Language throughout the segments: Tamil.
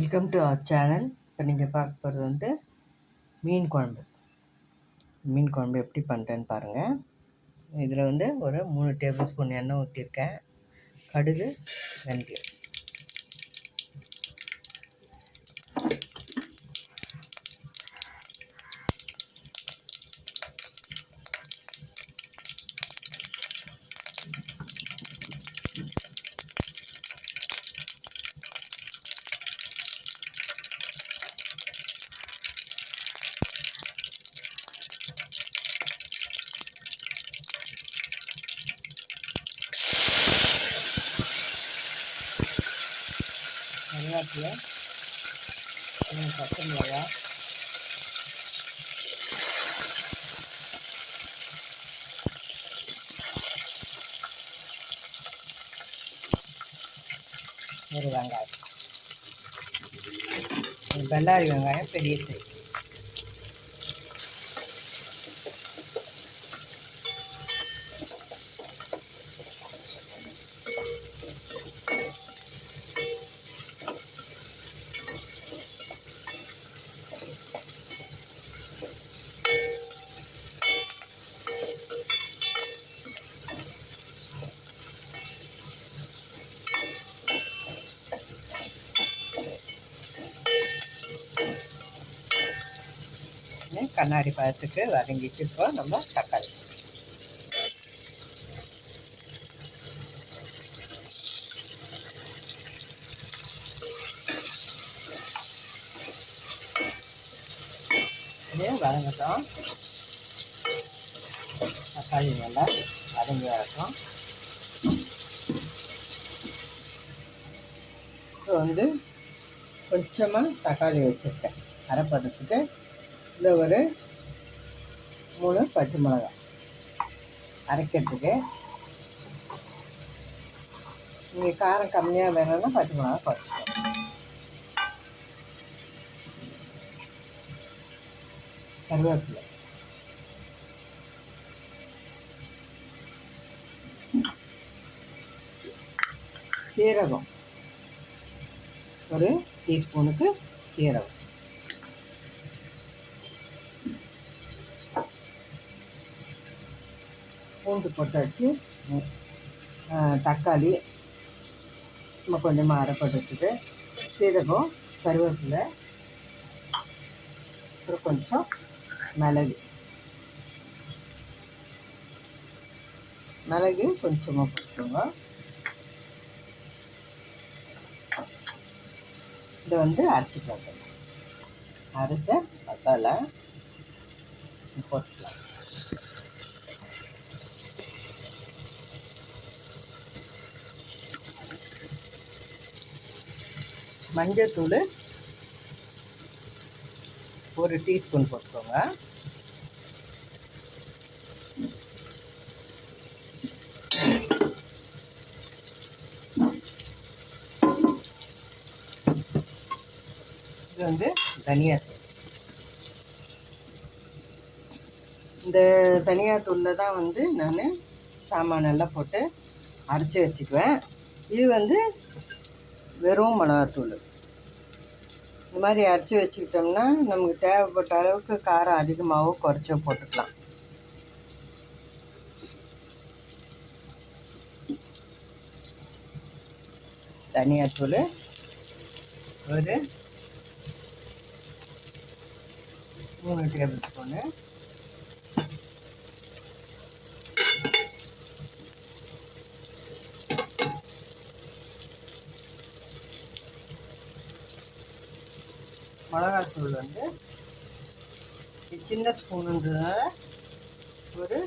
வெல்கம் டு அவர் சேனல் இப்போ நீங்கள் பார்க்க போகிறது வந்து மீன் குழம்பு. மீன் குழம்பு எப்படி பண்ணுறேன்னு பாருங்கள் இதில் வந்து ஒரு மூணு டேபிள் ஸ்பூன் எண்ணெய் ஊற்றிருக்கேன் கடுகு வெந்தயம். கருவேப்பிலை கொஞ்சம் பச்சை மிளகா ஒரு வெங்காயம். ஒரு வெங்காயம் பெரிய சைஸ். கண்ணாடி பழத்துக்கு வதங்கிட்டு இப்போ நம்ம தக்காளி. இது வதங்கட்டும். தக்காளி நல்லா வதங்கி வரட்டும். இப்போ வந்து கொஞ்சமாக தக்காளி வச்சுருக்கேன். அரைப்பதத்துக்கு இந்த ஒரு மூணு பச்சை மிளகாய். அரைக்கிறதுக்கு. நீங்கள் காரம் கம்மியாக வேணும்னா பச்சை மிளகா குறைச்சிக்கோங்க. கருவேப்பிலை. சீரகம். ஒரு டீஸ்பூனுக்கு சீரகம். பூண்டு போட்டாச்சு. தக்காளி நம்ம கொஞ்சமாக அரைப்படுத்துட்டு சீரகம் கருவேப்பிலை அப்புறம் கொஞ்சம் மிளகு. மிளகு கொஞ்சமாக போட்டுக்கோங்க. இதை வந்து அரைச்சி பார்க்கணும் அரைச்ச மசாலா போட்டுக்கலாம். மஞ்சத்தூள் ஒரு டீஸ்பூன் போட்டுக்கோங்க. இது வந்து தனியா இந்த தனியாத்தூளில் தான் வந்து நான் சாமானெல்லாம் போட்டு அரைச்சி வச்சுக்குவேன். இது வந்து வெறும் மிளகாத்தூள். இந்த மாதிரி அரைச்சி வச்சுக்கிட்டோம்னா நமக்கு தேவைப்பட்ட அளவுக்கு காரம் அதிகமாகவோ குறைச்சோ போட்டுக்கலாம். தனியாத்தூள் ஒரு மூணு டேபிள் ஸ்பூனு மிளகாத்தூள் வந்து சின்ன ஸ்பூனுன்றதுனால ஒரு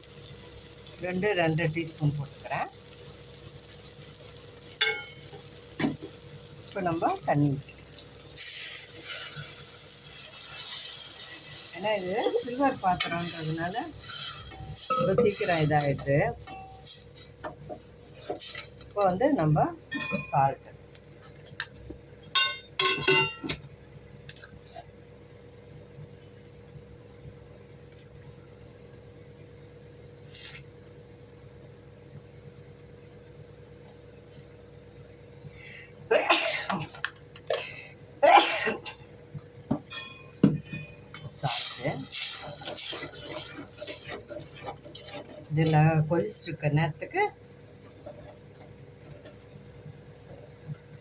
ரெண்டு ரெண்டு டீஸ்பூன் போட்டுக்கிறேன். இப்போ நம்ம தண்ணி ஏன்னா இது சில்வர் பாத்திரன்றதுனால ரொம்ப சீக்கிரம் இதாகிடுது இப்போ வந்து நம்ம சால்ட்டு இது இதில் கொதிச்சுட்டு நேரத்துக்கு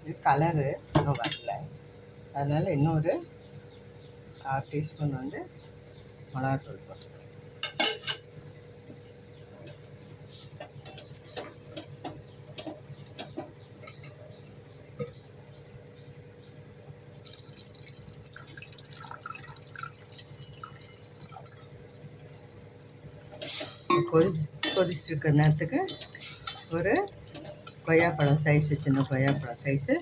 இது கலரு இன்னும் வரல. அதனால் இன்னொரு ஆறு டீஸ்பூன் வந்து மிளகாத்தூள் போட்டு கொதி கொதிச்சிருக்க நேரத்துக்கு ஒரு கொய்யாப்பழம் சைஸு சின்ன கொய்யாப்பழம் சைஸு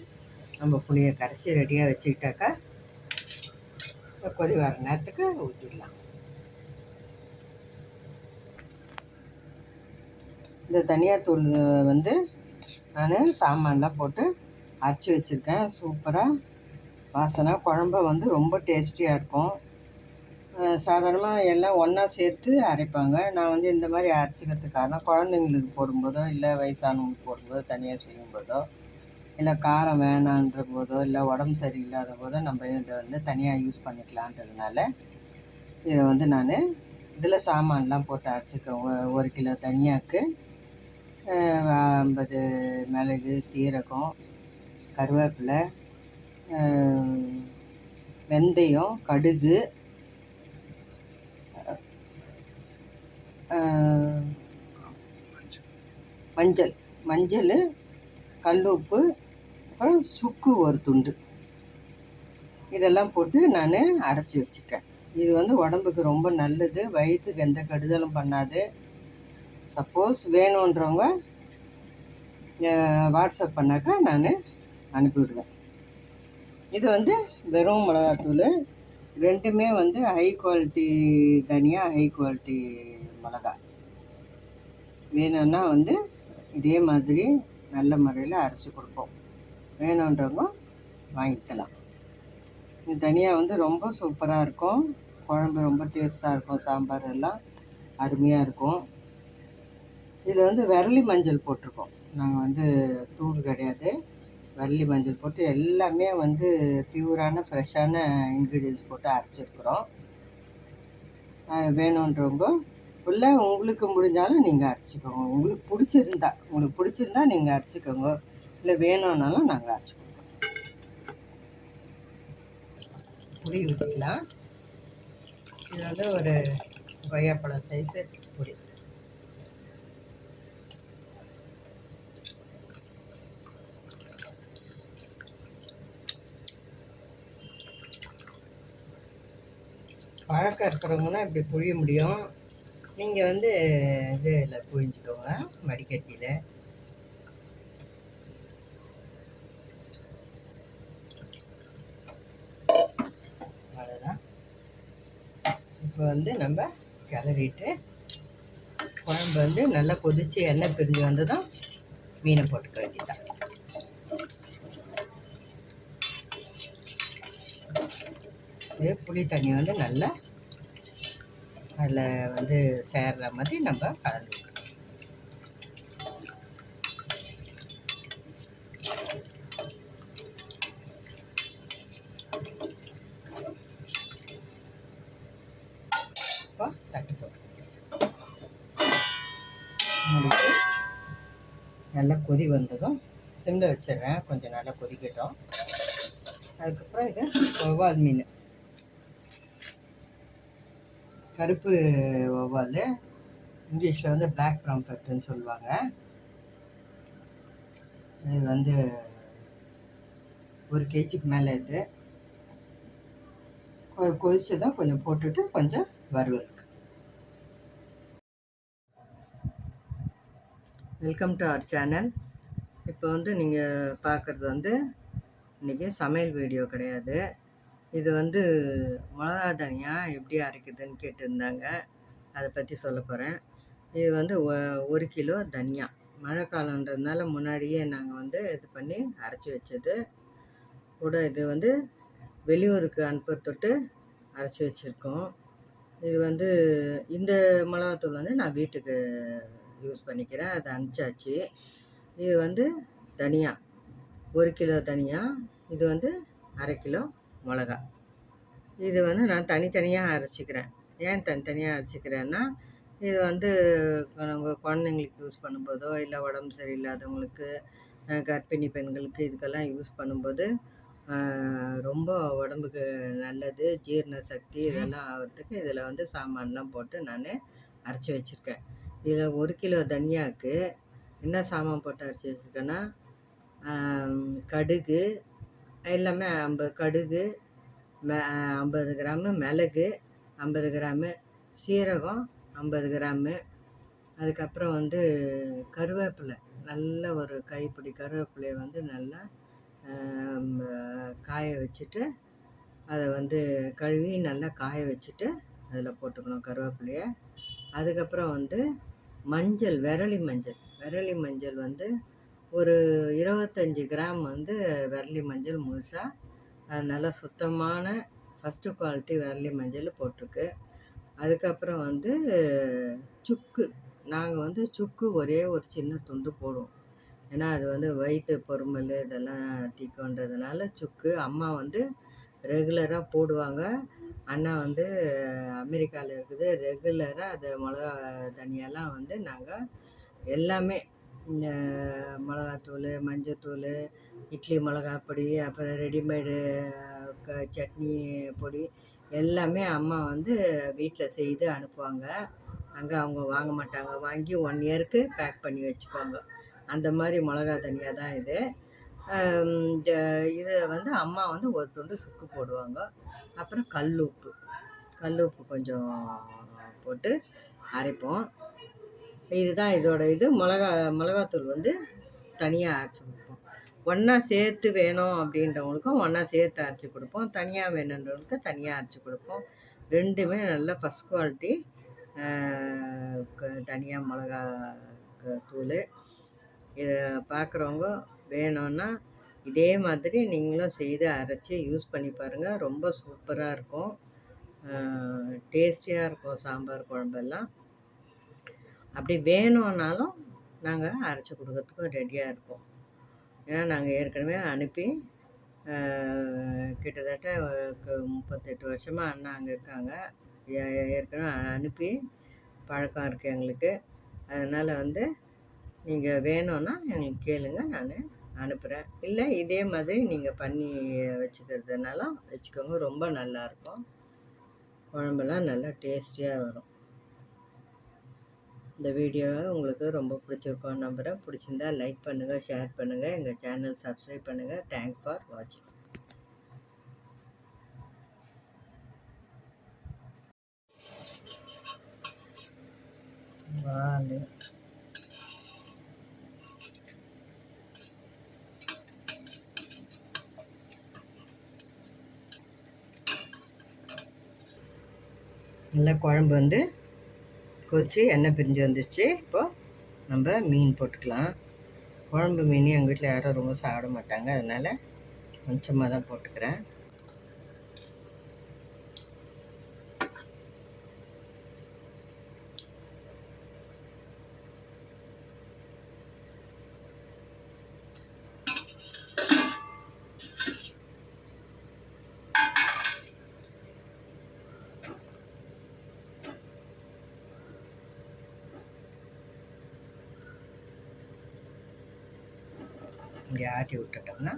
நம்ம புளியை கரைச்சி ரெடியாக வச்சுக்கிட்டாக்கா கொதி வர நேரத்துக்கு ஊற்றிடலாம் இந்த தனியாத்தூள் வந்து நான் சாமான்லாம் போட்டு அரைச்சி வச்சுருக்கேன். சூப்பராக வாசனை குழம்ப வந்து ரொம்ப டேஸ்டியாக இருக்கும். சாதாரணமாக எல்லாம் ஒன்றா சேர்த்து அரைப்பாங்க. நான் வந்து இந்த மாதிரி அரைச்சிக்கிறதுக்கு காரணம் குழந்தைங்களுக்கு போடும்போதோ இல்லை வயசானவங்களுக்கு போடும்போதோ தனியாக செய்யும்போதோ இல்லை காரம் வேணான்ற போதோ இல்லை உடம்பு சரியில்லாத போதோ நம்ம இதை வந்து தனியாக யூஸ் பண்ணிக்கலான்றதுனால இதை வந்து நான் இதில் சாமான்லாம் போட்டு அரைச்சிக்கேன் ஒரு கிலோ தனியாக்கு ஐம்பது மிளகு சீரகம் கருவேப்பிலை வெந்தயம் கடுகு மஞ்சள். மஞ்சள் கல் உப்பு அப்புறம் சுக்கு ஒரு துண்டு. இதெல்லாம் போட்டு நான் அரைச்சி வச்சுருக்கேன். இது வந்து உடம்புக்கு ரொம்ப நல்லது வயிற்றுக்கு எந்த கெடுதலும் பண்ணாது. சப்போஸ் வேணுன்றவங்க வாட்ஸ்அப் பண்ணாக்கா நான் அனுப்பிவிடுவேன். இது வந்து வெறும் மிளகாத்தூள். ரெண்டுமே வந்து ஹை குவாலிட்டி தனியாக ஹை குவாலிட்டி மிளகா வேணும்னா வந்து இதே மாதிரி நல்ல முறையில் அரைச்சி கொடுப்போம். வேணுன்றவங்க வாங்கிக்கலாம். இது தனியாக வந்து ரொம்ப சூப்பராக இருக்கும். குழம்பு ரொம்ப டேஸ்ட்டாக இருக்கும். சாம்பார் எல்லாம் அருமையாக இருக்கும். இதில் வந்து விரலி மஞ்சள் போட்டிருக்கோம். நாங்கள் வந்து தூள் கிடையாது. வரலி மஞ்சள் போட்டு எல்லாமே வந்து பியூரான ஃப்ரெஷ்ஷான இன்க்ரீடியன்ஸ் போட்டு அரைச்சிருக்குறோம். வேணுன்றவங்க இல்லை உங்களுக்கு முடிஞ்சாலும் நீங்கள் அரைச்சிக்கோங்க. உங்களுக்கு பிடிச்சிருந்தா உங்களுக்கு பிடிச்சிருந்தா நீங்கள் அரைச்சிக்கோங்க. இல்லை வேணும்னாலும் நாங்கள் அரைச்சிக்கோங்க. பொடி ஊற்றிக்கலாம் இது வந்து ஒரு கொய்யாப்பழம் சைஸு பொடி. பழக்கம் இருக்கிறவங்கன்னா இப்படி புழிய முடியும். நீங்கள் வந்து இதில் புழிஞ்சிக்கோங்க வடிகட்டியில். அவ்வளோதான் இப்போ வந்து நம்ம கிளறிட்டு குழம்பு வந்து நல்லா கொதித்து எண்ணெய் பிரிஞ்சு வந்ததும் மீனை போட்டுக்க வேண்டியதான் புளி தண்ணி வந்து நல்லா அதில் வந்து சேர்ற மாதிரி நம்ம கலந்து இப்போ தட்டு போட்டு நல்லா கொதி வந்ததும் சிம்மில் வச்சிடுறேன். கொஞ்சம் நல்லா கொதிக்கட்டும். அதுக்கப்புறம் இது வவ்வால் மீன். கருப்பு வவ்வால் இங்கிலீஷில் வந்து பிளாக் ப்ராம்ஃபெட்டுன்னு சொல்லுவாங்க. இது வந்து ஒரு கேஜிக்கு மேலே இது. கொதிச்சு தான் கொஞ்சம் போட்டுட்டு கொஞ்சம் வறுவலுக்கு. வெல்கம் டு அவர் சேனல் இப்போ வந்து நீங்கள் பார்க்குறது வந்து இன்றைக்கி சமையல் வீடியோ கிடையாது. இது வந்து மிளகா தனியாக எப்படி அரைக்குதுன்னு கேட்டிருந்தாங்க. அதை பற்றி சொல்ல போகிறேன் இது வந்து ஒரு கிலோ தனியா. மழை காலன்றதுனால முன்னாடியே நாங்கள் வந்து இது பண்ணி அரைச்சி வச்சது. கூட இது வந்து வெளியூருக்கு அனுப்புறதொட்டு அரைச்சி வச்சுருக்கோம். இது வந்து இந்த மிளகாத்தூள் வந்து நான் வீட்டுக்கு யூஸ் பண்ணிக்கிறேன். அதை அனுப்பிச்சாச்சு. இது வந்து தனியா. ஒரு கிலோ தனியா. இது வந்து அரை கிலோ மிளகா. இது வந்து நான் தனித்தனியாக அரைச்சிக்கிறேன். ஏன் தனித்தனியாக அரைச்சிக்கிறேன்னா இது வந்து நம்ம குழந்தைங்களுக்கு யூஸ் பண்ணும்போதோ இல்லை உடம்பு சரியில்லாதவங்களுக்கு கர்ப்பிணி பெண்களுக்கு இதுக்கெல்லாம் யூஸ் பண்ணும்போது ரொம்ப உடம்புக்கு நல்லது ஜீரண சக்தி இதெல்லாம் ஆகிறதுக்கு இதில் வந்து சாமான்லாம் போட்டு நான் அரைச்சி வச்சுருக்கேன். இதில் ஒரு கிலோ தனியாவுக்கு என்ன சாமான் போட்டு அரைச்சி வச்சுருக்கேன்னா கடுகு எல்லாமே ஐம்பது கடுகு மெ ஐம்பது கிராமு மிளகு ஐம்பது கிராமு சீரகம் ஐம்பது கிராமு. அதுக்கப்புறம் வந்து கருவேப்பிலை நல்ல ஒரு கைப்பிடி கருவேப்பிலையை வந்து நல்லா காய வச்சுட்டு அதை வந்து கழுவி நல்லா காய வச்சுட்டு அதில் போட்டுக்கணும் கருவேப்பிலையை. அதுக்கப்புறம் வந்து மஞ்சள் விரலி மஞ்சள் விரலி மஞ்சள் வந்து ஒரு இருபத்தஞ்சி கிராம் வந்து விரலி மஞ்சள் முழுசாக நல்லா சுத்தமான ஃபஸ்ட்டு குவாலிட்டி விரலி மஞ்சள் போட்டிருக்கு. அதுக்கப்புறம் வந்து சுக்கு நாங்கள் வந்து சுக்கு ஒரே ஒரு சின்ன துண்டு போடுவோம். ஏன்னா அது வந்து வயிற்று பொறுமல் இதெல்லாம் தீக்குன்றதுனால சுக்கு. அம்மா வந்து ரெகுலராக போடுவாங்க. அண்ணா வந்து அமெரிக்காவில் இருக்குது ரெகுலராக அது மிளகா தனியெல்லாம் வந்து நாங்கள் எல்லாமே இந்த மிளகாத்தூள் மஞ்சத்தூள் இட்லி மிளகா பொடி அப்புறம் ரெடிமேடு க சட்னி பொடி எல்லாமே அம்மா வந்து வீட்டில் செய்து அனுப்புவாங்க. அங்கே அவங்க வாங்க மாட்டாங்க. வாங்கி ஒன் இயருக்கு பேக் பண்ணி வச்சுக்குவாங்க அந்த மாதிரி மிளகா தனியாக தான் இது. இந்த இதை வந்து அம்மா வந்து ஒரு துண்டு சுக்கு போடுவாங்க. அப்புறம் கல் உப்பு. கல் உப்பு கொஞ்சம் போட்டு அரைப்போம். இதுதான் இதோட இது. மிளகா மிளகாத்தூள் வந்து தனியாக அரைச்சி கொடுப்போம். ஒன்றா சேர்த்து வேணும் அப்படின்றவங்களுக்கும் ஒன்றா சேர்த்து அரைச்சி கொடுப்போம். தனியாக வேணுன்றவங்களுக்கு தனியாக அரைச்சி கொடுப்போம். ரெண்டுமே நல்ல ஃபஸ்ட் குவாலிட்டி தனியாக மிளகா தூள் இதை பார்க்குறவங்க வேணும்னா இதே மாதிரி நீங்களும் செய்து அரைச்சி யூஸ் பண்ணி பாருங்கள் ரொம்ப சூப்பராக இருக்கும். டேஸ்டியாக இருக்கும் சாம்பார் குழம்பெல்லாம். அப்படி வேணும்னாலும் நாங்கள் அரைச்சி கொடுக்கறதுக்கும் ரெடியாக இருக்கோம். ஏன்னா நாங்கள் ஏற்கனவே அனுப்பி கிட்டத்தட்ட முப்பத்தெட்டு வருஷமாக அண்ணா அங்கே இருக்காங்க. ஏ- ஏற்கனவே அனுப்பி பழக்கம் இருக்குது எங்களுக்கு. அதனால் வந்து நீங்கள் வேணும்னா எங்களுக்கு கேளுங்க நான் அனுப்புகிறேன் இல்லை இதே மாதிரி நீங்கள் பண்ணி வச்சுக்கிறதுனாலும் வச்சுக்கோங்க ரொம்ப நல்லாயிருக்கும் குழம்பெல்லாம் நல்லா டேஸ்டியாக வரும். இந்த வீடியோ உங்களுக்கு ரொம்ப பிடிச்சிருக்கோன்னு நம்புகிறேன் பிடிச்சிருந்தா லைக் பண்ணுங்கள் ஷேர் பண்ணுங்கள் எங்கள் சேனல் சப்ஸ்கிரைப் பண்ணுங்கள் தேங்க்ஸ் ஃபார் வாட்சிங் நல்லா குழம்பு வந்து கொதிச்சு எண்ணெய் பிரிஞ்சு வந்துடுச்சு இப்போது நம்ம மீன் போட்டுக்கலாம். குழம்பு மீன் எங்கள் வீட்டில் யாரும் ரொம்ப சாப்பிட மாட்டாங்க. அதனால் கொஞ்சமாக தான் போட்டுக்கிறேன். இங்கே ஆட்டி விட்டுட்டோம்னா?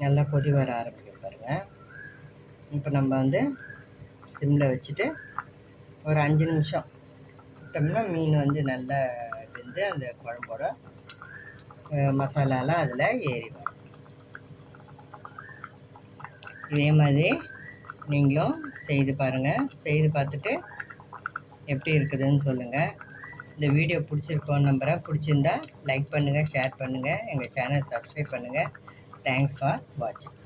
நல்லா கொதி வர ஆரம்பிக்கும் பாருங்கள் இப்போ நம்ம வந்து சிம்மில் வச்சுட்டு ஒரு அஞ்சு நிமிஷம் விட்டோம்னா மீன் வந்து நல்லா வெந்து அந்த குழம்போட மசாலாலாம் அதில் ஏறி வரும் இதே மாதிரி நீங்களும் செய்து பாருங்கள் செய்து பார்த்துட்டு எப்படி இருக்குதுன்னு சொல்லுங்கள் இந்த வீடியோ பிடிச்சிருக்கோன்னு நம்புகிறேன் பிடிச்சிருந்தா லைக் பண்ணுங்கள் ஷேர் பண்ணுங்கள் எங்கள் சேனல் சப்ஸ்கிரைப் பண்ணுங்கள் தேங்க்ஸ் ஃபார் வாட்சிங்